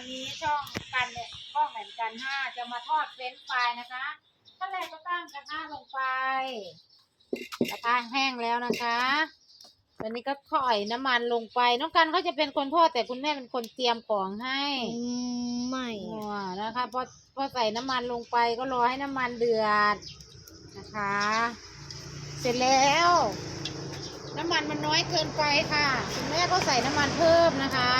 วันนี้ช่องกันเนี่ยกล้องเหมือนกันห้าจะมาทอดเฟรนช์ฟรายนะคะขั้นแรกก็ตั้งกระทะลงไปกระทะแห้งแล้วนะคะตอนนี้ก็ค่อยน้ำมันลงไป น้องกันเขาจะเป็นคนทอดแต่คุณแม่เป็นคนเตรียมของให้อืมไม่นัวนะคะพอพอใส่น้ำมันลงไปก็รอให้น้ำมันเดือดนะคะ เสร็จแล้ว น้ำมันมันน้อยเกินไปค่ะ คุณแม่ก็ใส่น้ำมันเพิ่มนะคะ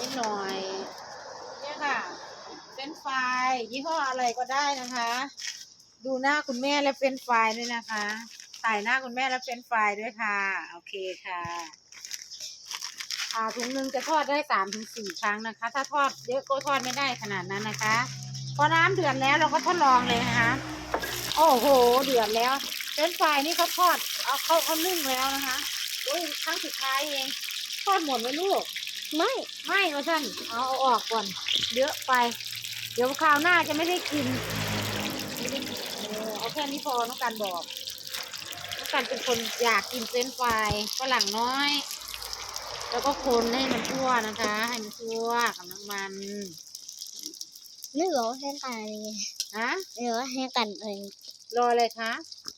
นิด หน่อย เนี่ยค่ะ เป็นไฟยี่ห้ออะไรก็ได้นะคะ ดูหน้าคุณแม่และเป็นไฟรายด้วยนะคะถ่ายหน้าคุณแม่และเป็นไฟด้วยค่ะ โอเคค่ะอ่าถุงหนึ่งจะทอดได้สามถึงสี่ครั้งนะคะ ถ้าทอดเยอะก็ทอดไม่ได้ขนาดนั้นนะคะพอน้ำเดือดแล้วเราก็ทดลองเลยนะคะ โอ้โห เดือดแล้วเป็นไฟนี่เขาทอด เอาเขาเขานึ่งแล้วนะคะโอ้ยครั้งสุดท้ายเองทอดหมดไหมลูก ไม่ไม่ว่าท่านเอาเอาออกก่อน เยอะไป เดี๋ยวคราวหน้าจะไม่ได้กินไม่ได้กินเออเอาแค่นี้พอน้องการบอกน้องการเป็นคนอยากกินเฟรนช์ฟรายฝรั่งน้อย แล้วก็คนให้มันทั่วนะคะ ให้มันทั่วกับน้ำมันไม่รู้ให้กันเลยฮะไม่รู้ให้กันเองรอเลยคะ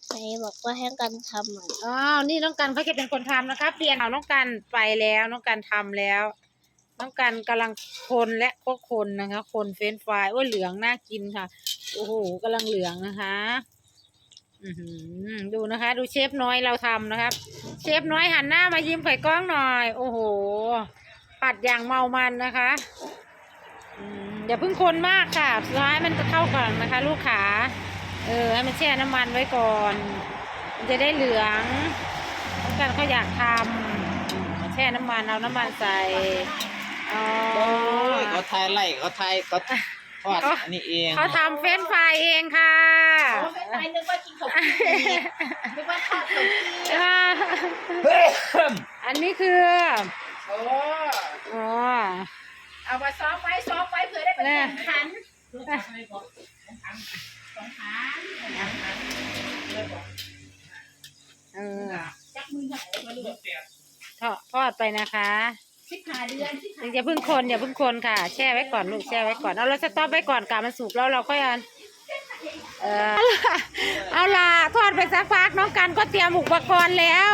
ไหนบอกว่าให้กันทำอะอ้าวนี่น้องกันเขาจะเป็นคนทำนะคะ เปลี่ยนเอาน้องกันไปแล้วน้องกันทำแล้ว น้องกันกำลังคนและก็คนนะคะ คนเฟรนฟรายโอ้เหลืองน่ากินค่ะ โอ้โหกำลังเหลืองนะคะอือหือดูนะคะ ดูเชฟน้อยเราทำนะครับ เชฟน้อยหันหน้ามายิ้มไข่กล้องหน่อย โอ้โห ปัดอย่างเมามันนะคะอย่าเพิ่งคนมากค่ะสุดท้ายมันจะเข้ากันนะคะ ลูกขาเออให้มันแช่น้ำมันไว้ก่อน มันจะได้เหลืองต้องการเขาอยากทำแช่น้ำมันเอาน้ำมันใส่ โอ้ยเขาทายไล่เขาทายเขาทอดเขาอันนี้เองเขาทำเฟรนช์ฟรายเองค่ะโอ้ไม่ไปนึกว่ากินขนมจีนนึกว่าทอดขนมจีนอ่าเฮ้ยอันนี้คือโอ้อ๋อเอามาซ้อมไว้ซ้อมไว้เผื่อได้ไปแข่งขันสองขาสองขาเออจักมือไหนมาดูทอดทอดไปนะคะ สิบห้าเดือนสิบห้าอย่าเพิ่งคนอย่าเพิ่งคนค่ะ แช่ไว้ก่อนลูกแช่ไว้ก่อนเอาเราสต๊อปไว้ก่อนกามันสุกแล้วเราค่อยเอาเออเอาล่ะทอดไปสักพักน้องกันก็เตรียมอุปกรณ์แล้ว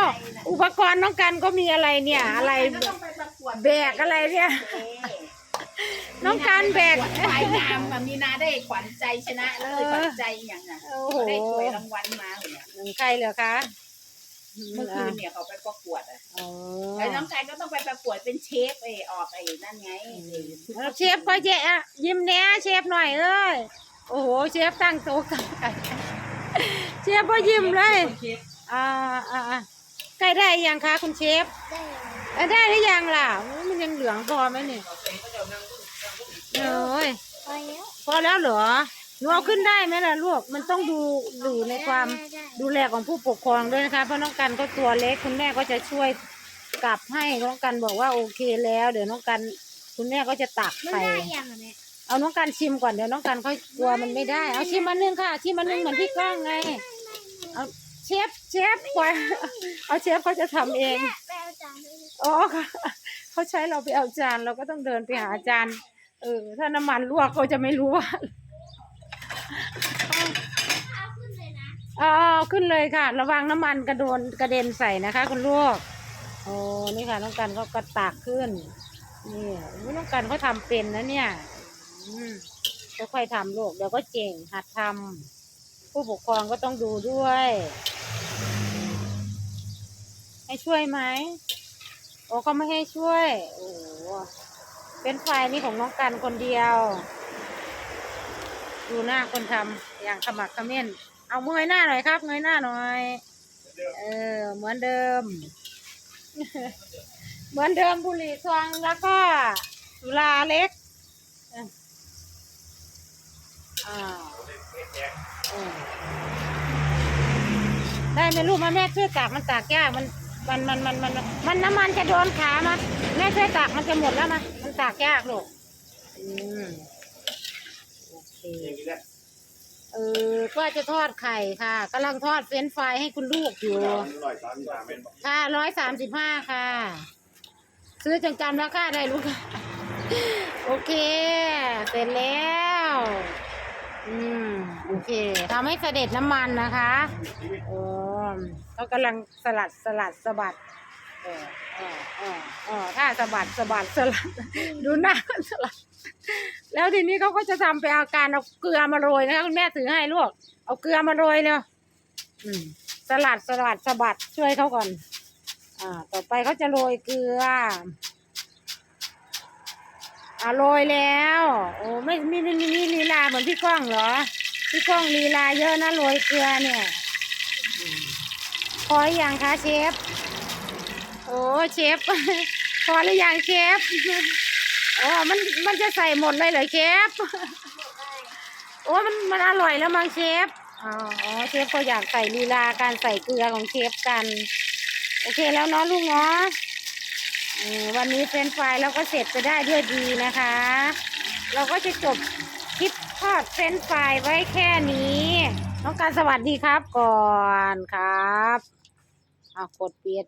อุปกรณ์น้องกันก็มีอะไรเนี่ย อะไรแล้วต้องไปประกวดแบกอะไรเนี่ย น้องการแบกฝ่ายงามอะมีนาได้ขวัญใจชนะเลยขวัญใจอย่างน่ะโอ้โห ได้ถ้วยรางวัลมาเนี่ย ใครเหรอคะ เมื่อคืนเนี่ยเขาไปประกวดอะอ๋อแล้วน้องชายก็ต้องไปประกวดเป็นเชฟเออออกไอ้นั่นไงแล้วเชฟก็แย่ยิ้มแน่เชฟหน่อยเอ้ยโอ้โหเชฟตั้งโต๊ะตั้งไก่เชฟก็ยิ้มเลยอ่าอ่าอ่าใกล้ได้ยังคะคุณเชฟได้เอ้ยได้หรือยังล่ะโอ้ยมันยังเหลืองพอไหมเนี่ยเอ้ยพอแล้ว พอแล้วเหรอ หนูเอาขึ้นได้ไหมล่ะลูก มันต้องดูดูในความได้ได้ดูแลของผู้ปกครองด้วยนะคะ เพราะน้องกันก็ตัวเล็กคุณแม่ก็จะช่วยกลับให้น้องกันบอกว่าโอเคแล้ว เดี๋ยวน้องกัน คุณแม่ก็จะตักมันไข่ได้ยังอะแม่เอาน้องกันชิมก่อนเดี๋ยวน้องกันเขากลัวมันไม่ได้ เอาชิมอันนึงค่ะชิมอันนึงเหมือนพี่ก้องไง เอาเชฟเชฟกว่าเอาเชฟเขาจะทำเอง แม่เอาจานด้วยอ๋อค่ะเขาใช้เราไปเอาจานเราก็ต้องเดินไปหาจานเออถ้าน้ำมันลวกเขาจะไม่รู้ว่าเอาขึ้นเลยนะ อ๋อขึ้นเลยค่ะ ระวังน้ำมันกระโดนกระเด็นใส่นะคะ คุณลูกโอ้นี่ค่ะน้องกันเขาก็ตักขึ้นนี่น้องกันเขาทำเป็นนะเนี่ยอืมค่อยๆทำลูกเดี๋ยวก็เก่งหัดทำผู้ปกครองก็ต้องดูด้วย ให้ช่วยไหมโอ้เขาไม่ให้ช่วย โอ้เป็นไฟนี่ของน้องกันคนเดียว ดูหน้าคนทำอย่างขมักเขม้น เอาเงยหน้าหน่อยครับเงยหน้าหน่อย เออ เหมือนเดิม เหมือนเดิมบุหรี่ซองแล้วก็สุราเล็กอ่ออ่าได้ไหมลูกมาแม่ช่วยตากมันตากยากมันมันมันมันมันมันน้ำมันจะโดนขามาแม่ช่วยตากมันจะหมดแล้วมามันตากยากลูกอืมโอเค เออก็จะทอดไข่ค่ะกำลังทอดเฟรนช์ฟรายให้คุณลูกอยู่ค่ะร้อยสามสิบห้าค่ะ ซื้อจังจำราคาได้ลูกโอเค เสร็จแล้ว อืม โอเคทำให้เสด็จน้ำมันนะคะ โอ้เขากำลังสลัดสลัดสะบัด เออเออเออเออถ้าสะบัดสะบัดสลัด ดูหน้ามันสลัด แล้วทีนี้เขาก็จะทำไปเอาการเอาเกลือมาโรยนะคะคุณแม่ถือให้ลูกเอาเกลือมาโรยเร็วอืมสลัดสลัดสะบัดช่วยเขาก่อน อ่า ต่อไปเขาจะโรยเกลืออ่าโรยแล้ว โอ้ไม่ไม่ไม่ไม่ลีลาเหมือนพี่ก้องเหรอ พี่ก้องลีลาเยอะนะโรยเกลือเนี่ย พอหรือยังคะเชฟ โอ้เชฟ พอหรือยังเชฟโอ้มันมันจะใส่หมดเลยเหรอเชฟโอ้มันมันอร่อยแล้วมั้งเชฟอ๋ออ๋อเชฟก็อยากใส่ลีลาการใส่เกลือของเชฟกัน โอเคแล้วเนาะลูกเนาะเออวันนี้เฟรนช์ฟรายเราก็เสร็จไปได้ด้วยดีนะคะ เราก็จะจบคลิปทอดเฟรนช์ฟรายไว้แค่นี้ น้องการสวัสดีครับก่อนครับอะกดเปียด